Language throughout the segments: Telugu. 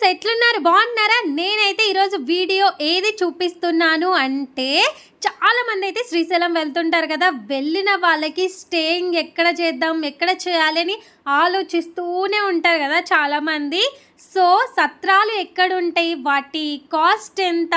ఫ్రెండ్స్ ఎట్లున్నారు? బాగున్నారా? నేనైతే ఈరోజు వీడియో ఏది చూపిస్తున్నాను అంటే చాలా మంది అయితే శ్రీశైలం వెళ్తుంటారు కదా. వెళ్ళిన వాళ్ళకి స్టేయింగ్ ఎక్కడ చేద్దాం ఎక్కడ చేయాలని ఆలోచిస్తూనే ఉంటారు కదా చాలామంది సో సత్రాలు ఎక్కడ ఉంటాయి వాటి కాస్ట్ ఎంత?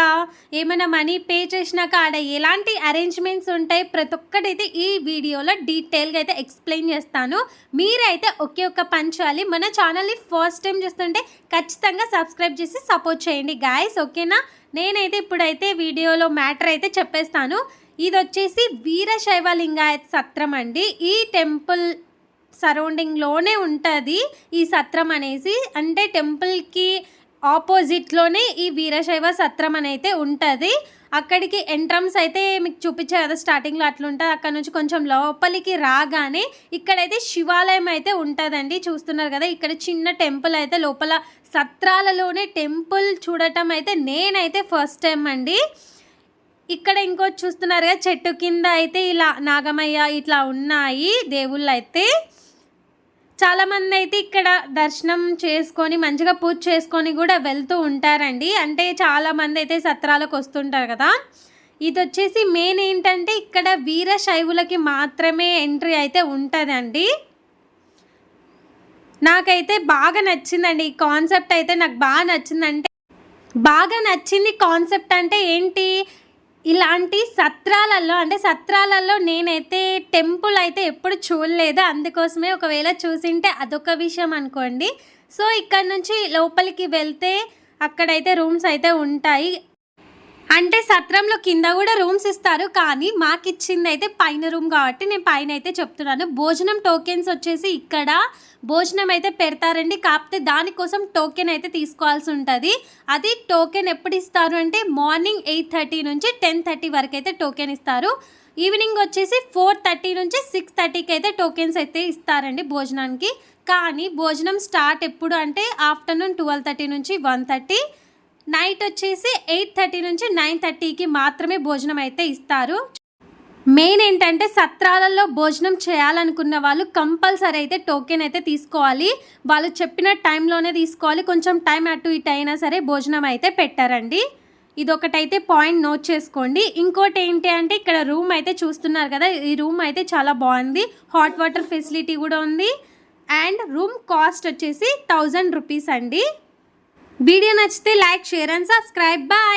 ఏమైనా మనీ పే చేసినాక ఆడ ఎలాంటి అరేంజ్మెంట్స్ ఉంటాయి? ప్రతి ఒక్కటైతే ఈ వీడియోలో డీటెయిల్గా అయితే ఎక్స్ప్లెయిన్ చేస్తాను. మీరైతే ఒకే ఒక్క పని చేయాలి. మన ఛానల్ని ఫస్ట్ టైం చూస్తుంటే ఖచ్చితంగా సబ్స్క్రైబ్ చేసి సపోర్ట్ చేయండి గాయస్ ఓకేనా నేనైతే ఇప్పుడైతే వీడియోలో మ్యాటర్ అయితే చెప్పేస్తాను. ఇది వచ్చేసి వీరశైవ లింగాయత్ సత్రం అండి. ఈ టెంపుల్ సరౌండింగ్లోనే ఉంటుంది ఈ సత్రం అనేసి. అంటే టెంపుల్కి ఆపోజిట్లోనే ఈ వీరశైవ సత్రం అయితే ఉంటుంది. అక్కడికి ఎంట్రన్స్ అయితే మీకు చూపించే కదా స్టార్టింగ్లో అట్లుంటుంది. అక్కడ నుంచి కొంచెం లోపలికి రాగానే ఇక్కడైతే శివాలయం అయితే ఉంటుందండి. చూస్తున్నారు కదా ఇక్కడ చిన్న టెంపుల్ అయితే లోపల సత్రాలలోనే టెంపుల్ చూడటం అయితే నేనైతే ఫస్ట్ టైం అండి. ఇక్కడ ఇంకోటి చూస్తున్నారు కదా చెట్టు కింద అయితే ఇలా నాగమయ్య ఇట్లా ఉన్నాయి దేవుళ్ళు అయితే. చాలామంది అయితే ఇక్కడ దర్శనం చేసుకొని మంచిగా పూజ చేసుకొని కూడా వెళ్తూ ఉంటారండి. అంటే చాలామంది అయితే సత్రాలకు వస్తుంటారు కదా. ఇది వచ్చేసి మెయిన్ ఏంటంటే ఇక్కడ వీర శైవులకి మాత్రమే ఎంట్రీ అయితే ఉంటుందండి. నాకైతే బాగా నచ్చిందండి ఈ కాన్సెప్ట్ అయితే. నాకు బాగా నచ్చిందంటే బాగా నచ్చింది కాన్సెప్ట్ అంటే ఏంటి? ఇలాంటి సత్రాలలో అంటే సత్రాలలో నేనైతే టెంపుల్ అయితే ఎప్పుడు చూడలేదు. అందుకోసమే ఒకవేళ చూసింటే అదొక విషయం అనుకోండి. సో ఇక్కడ నుంచి లోపలికి వెళ్తే అక్కడైతే రూమ్స్ అయితే ఉంటాయి. అంటే సత్రంలో కింద కూడా రూమ్స్ ఇస్తారు కానీ మాకు ఇచ్చింది అయితే పైన రూమ్ కాబట్టి నేను పైన అయితే చెప్తున్నాను. భోజనం టోకెన్స్ వచ్చేసి ఇక్కడ భోజనం అయితే పెడతారండి. కాకపోతే దానికోసం టోకెన్ అయితే తీసుకోవాల్సి ఉంటుంది. అది టోకెన్ ఎప్పుడు ఇస్తారు అంటే మార్నింగ్ ఎయిట్ థర్టీ నుంచి టెన్ థర్టీ వరకు అయితే టోకెన్ ఇస్తారు. ఈవినింగ్ వచ్చేసి ఫోర్ థర్టీ నుంచి సిక్స్ థర్టీకి అయితే టోకెన్స్ అయితే ఇస్తారండి భోజనానికి. కానీ భోజనం స్టార్ట్ ఎప్పుడు అంటే ఆఫ్టర్నూన్ ట్వెల్వ్ థర్టీ నుంచి వన్ థర్టీ నైట్ వచ్చేసి ఎయిట్ థర్టీ నుంచి నైన్ థర్టీకి మాత్రమే భోజనం అయితే ఇస్తారు. మెయిన్ ఏంటంటే సత్రాలలో భోజనం చేయాలనుకున్న వాళ్ళు కంపల్సరీ అయితే టోకెన్ అయితే తీసుకోవాలి. వాళ్ళు చెప్పిన టైంలోనే తీసుకోవాలి. కొంచెం టైం అటు ఇటు అయినా సరే భోజనం అయితే పెట్టారండి. ఇది ఒకటైతే పాయింట్ నోట్ చేసుకోండి. ఇంకోటి ఏంటి అంటే ఇక్కడ రూమ్ అయితే చూస్తున్నారు కదా ఈ రూమ్ అయితే చాలా బాగుంది. హాట్ వాటర్ ఫెసిలిటీ కూడా ఉంది. అండ్ రూమ్ కాస్ట్ వచ్చేసి థౌజండ్ రూపీస్ అండి. వీడియో నచ్చితే like share and subscribe. Bye